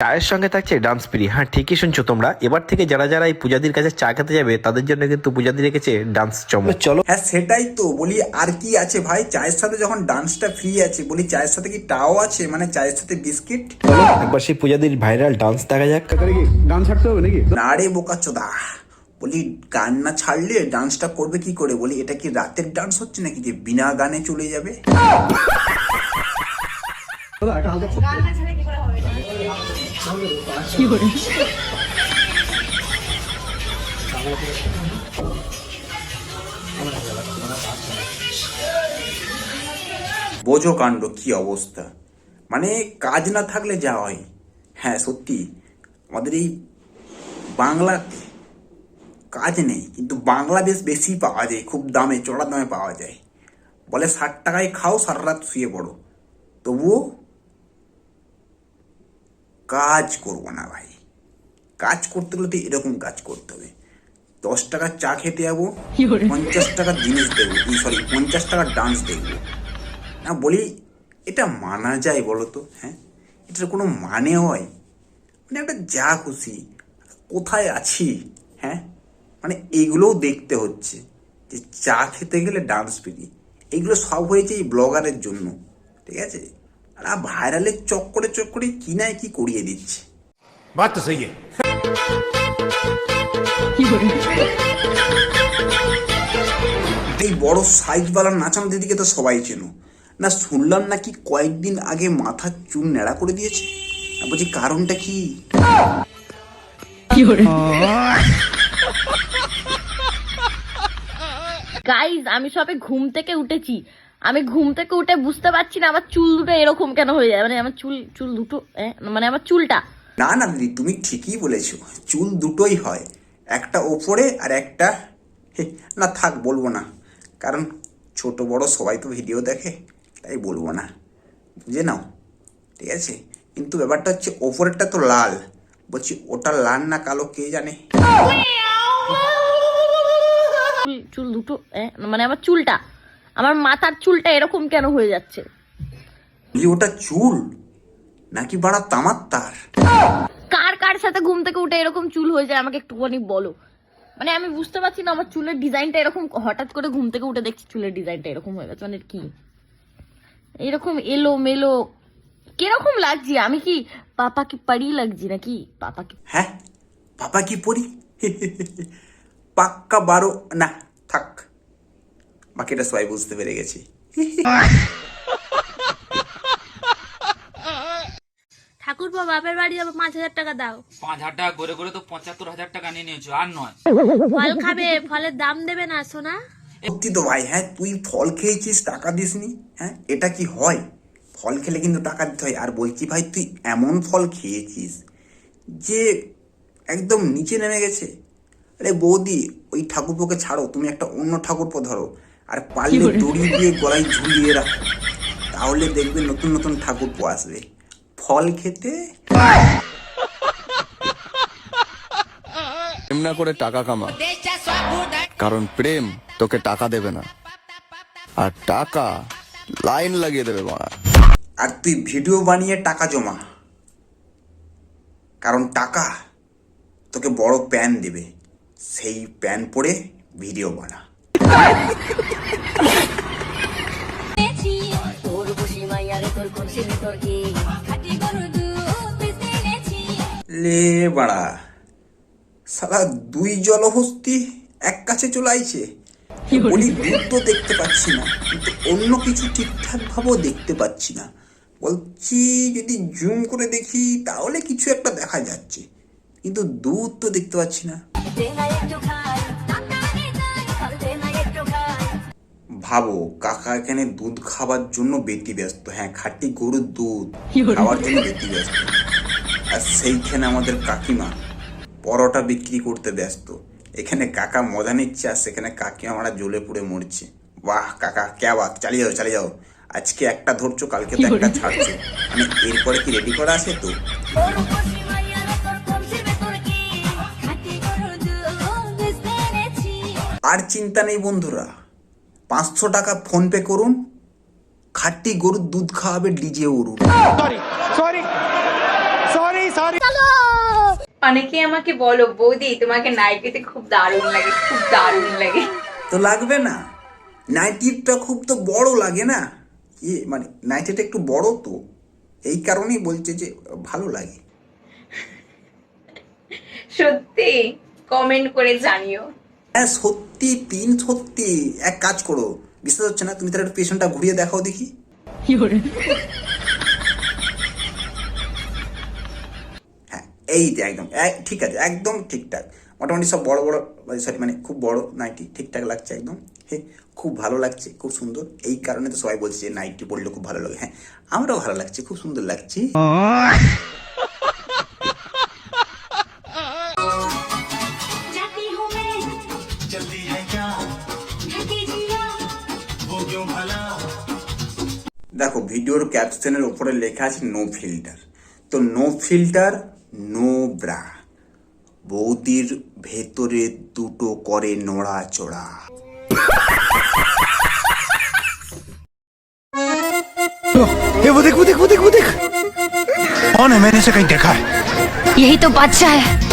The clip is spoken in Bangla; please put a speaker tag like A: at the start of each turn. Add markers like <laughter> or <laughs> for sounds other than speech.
A: চায়ের সঙ্গে থাকছে ডান্স ফ্রি হ্যাঁ ঠিকই শুনছো তোমরা। এবার থেকে যারা যারা এই পূজাদির কাছে চা খেতে যাবে তাদের জন্য কিন্তু পূজাদি রেখেছে ডান্স চমক। চলো
B: হ্যাঁ সেটাই তো। বলি আর কি আছে ভাই? চায়ের সাথে যখন ডান্সটা ফ্রি আছে বলি চায়ের সাথে কি টাও আছে? মানে চায়ের সাথে বিস্কিট?
A: একবার সেই পূজাদির ভাইরাল ডান্স দেখা যাক।
C: কি? গান ছাড়তে হবে নাকি?
B: না রে বোকা চোদা। বলি গান না ছাড়লে ডান্সটা করবে কি করে? বলি এটা কি রাতের ডান্স হচ্ছে নাকি যে বিনা গানে চলে যাবে?
C: দাদা একটা হালকা
B: বোঝো কাণ্ড, কি অবস্থা? মানে কাজ না থাকলে যা হয়। হ্যাঁ সত্যি। আমাদের এই বাংলাতে কাজ নেই, কিন্তু বাংলা বেশ বেশি পাওয়া যায়, খুব দামে চড়া দামে পাওয়া যায়। বলে ষাট টাকায় খাও, সারা রাত শুয়ে পড়ো। তবুও কাজ করব না ভাই। কাজ করতে গেলে তো এরকম কাজ করতে হবে। দশ টাকার চা খেতে যাব পঞ্চাশ টাকার জিনিস দেখব সরি পঞ্চাশ টাকার ডান্স দেখব। না বলি এটা মানা যায় বলো তো হ্যাঁ? এটার কোনো মানে হয়? মানে একটা যা খুশি কোথায় আছি হ্যাঁ? মানে এগুলোও দেখতে হচ্ছে যে চা খেতে গেলে ডান্স ফ্রি এগুলো সব হয়েছে এই ব্লগারের জন্য ঠিক আছে? আর ভাইরালের চক্করে চক্করে কিনায় কি করিয়ে দিচ্ছে? এই বড় সাইজওয়ালার নাচান দিদিকে তো সবাই চেনো। না শুনলাম নাকি কয়েকদিন আগে মাথার চুন ন্যাড়া করে দিয়েছে? বলছি কারণটা কি?
D: গাইজ আমি সবে ঘুম থেকে উঠেছি। আমি ঘুম থেকে উঠে বুঝতে পারছি না আমার চুল দুটো এরকম কেন হয়ে যায়। মানে আমার চুল চুল দুটো মানে আমার চুলটা।
B: না না দিদি তুমি ঠিকই বলেছ। চুল দুটোই হয়। একটা ওপরে আর একটা না থাক বলব না। কারণ ছোট বড় সবাই তো ভিডিও দেখে তাই বলব না। বুঝে নাও? ঠিক আছে? কিন্তু ব্যাপারটা হচ্ছে ওপরেরটা তো লাল। বলছি ওটা লাল না কালো কে জানে?
D: চুল দুটো মানে আমার চুলটা। আমার মাথার চুলটা এরকম কেন হয়ে যাচ্ছে?
B: ওটা চুল নাকি বাড়া তামার তার
D: কার কার সাথে ঘুম থেকে উঠে এরকম চুল হয়ে যায় আমাকে একটুখানি বলো। মানে আমি বুঝতে পারছি না আমার চুলের ডিজাইনটা এরকম হঠাৎ করে ঘুম থেকে উঠে দেখছি চুলের ডিজাইনটা এরকম হয়ে গেছে মানে কি? এরকম এলো মেলো কীরকম লাগছি? আমি কি পাপা কি পারি লাগছি নাকি? পাপা কি
B: হ্যাঁ পাপা কি পড়ি <laughs> পাক্কা বারো না থাক। বাকিটা সবাই বুঝতে পেরে গেছি।
E: ঠাকুরপো বাপের বাড়ি যাব পাঁচ হাজার টাকা দাও।
F: পাঁচ হাজার টাকা করে করে তো পঁচাত্তর হাজার টাকা নিয়ে নিয়েছো আর নয়।
E: ফল খাবে ফলের দাম দেবে না সোনা।
B: সত্যি তো ভাই হ্যাঁ তুই ফল খেয়েছিস টাকা দিসনি হ্যাঁ এটা কি হয়? ফল খেলে কিন্তু টাকা দিতে হয় আর বলছি ভাই তুই এমন ফল খেয়েছিস যে একদম নিচে নেমে গেছে। আরে বৌদি ওই ঠাকুরপোকে ছাড়ো তুমি একটা অন্য ঠাকুরপো ধরো। আর পারলে দড়ি দিয়ে গলায় ঝুলিয়ে রাখো। তাহলে দেখবে নতুন নতুন ঠাকুরপো আসবে। ফল খেতে
G: প্রেম না করে টাকা কামা। কারণ প্রেম তোকে টাকা দেবে না। আর টাকা লাইন লাগিয়ে দেবে মারা
B: আর তুই ভিডিও বানিয়ে টাকা জমা। কারণ টাকা তোকে বড় প্যান দেবে। সেই প্যান পরে ভিডিও বানা। লে বাড়া সালা দুই জলহস্তি এক কাছে চলে আইছে বলি দুধ তো দেখতে পাচ্ছি না কিন্তু অন্য কিছু ঠিকঠাক ভাবেও দেখতে পাচ্ছি না। বলছি যদি জুম করে দেখি তাহলে কিছু একটা দেখা যাচ্ছে কিন্তু দূর তো দেখতে পাচ্ছি না। ভাবো কাকা এখানে দুধ খাবার জন্য বেটি ব্যস্ত। হ্যাঁ খাঁটি গরুর দুধ খাওয়ার জন্য বেটি ব্যস্ত। আর সেইখানে আমাদের কাকিমা পরোটা বিক্রি করতে ব্যস্ত। এখানে কাকা মজা নিচ্ছে আর সেখানে কাকিমা আমরা জ্বলে পুড়ে মরছে। বাহ কাকা ক্যা বাত? চালিয়ে যাও চালিয়ে যাও। আজকে একটা ধরছো কালকে তো একটা ছাড়ছো। মানে এরপরে কি রেডি করা আছে তো? আর চিন্তা নেই বন্ধুরা। পাঁচশো টাকা ফোনপে করুন খাটি গরুর দুধ খাওয়াবে ডিজে
H: উরুন অনেকে আমাকে বলো বৌদি তোমাকে নাইটিতে খুব দারুণ লাগে খুব দারুণ লাগে।
B: তো লাগবে না। নাইটিটা খুব তো বড় লাগে না? ইয়ে মানে নাইটিটা একটু বড় তো। এই কারণেই বলছে যে ভালো লাগে।
H: সত্যি কমেন্ট করে জানিও।
B: হ্যাঁ সত্যি তিন সত্যি এক কাজ করো। বিশ্বাস হচ্ছে না তুমি তাহলে একটু পেছনটা ঘুরিয়ে দেখাও দেখি। হ্যাঁ এই যে একদম এক- ঠিক আছে একদম ঠিকঠাক। মোটামুটি সব বড় বড় সরি মানে খুব বড় নাইটি ঠিকঠাক লাগছে একদম। হে খুব ভালো লাগছে খুব সুন্দর। এই কারণে তো সবাই বলছে যে নাইটি পরলে খুব ভালো লাগে। হ্যাঁ আমারও ভালো লাগছে খুব সুন্দর লাগছে। দেখো ভিডিওর ক্যাপশনের উপরে লেখা আছে নো ফিল্টার তো নো ফিল্টার নো ব্রা বৌদির ভেতরে দুটো করে নড়াচড়া
I: यही तो बादशाह है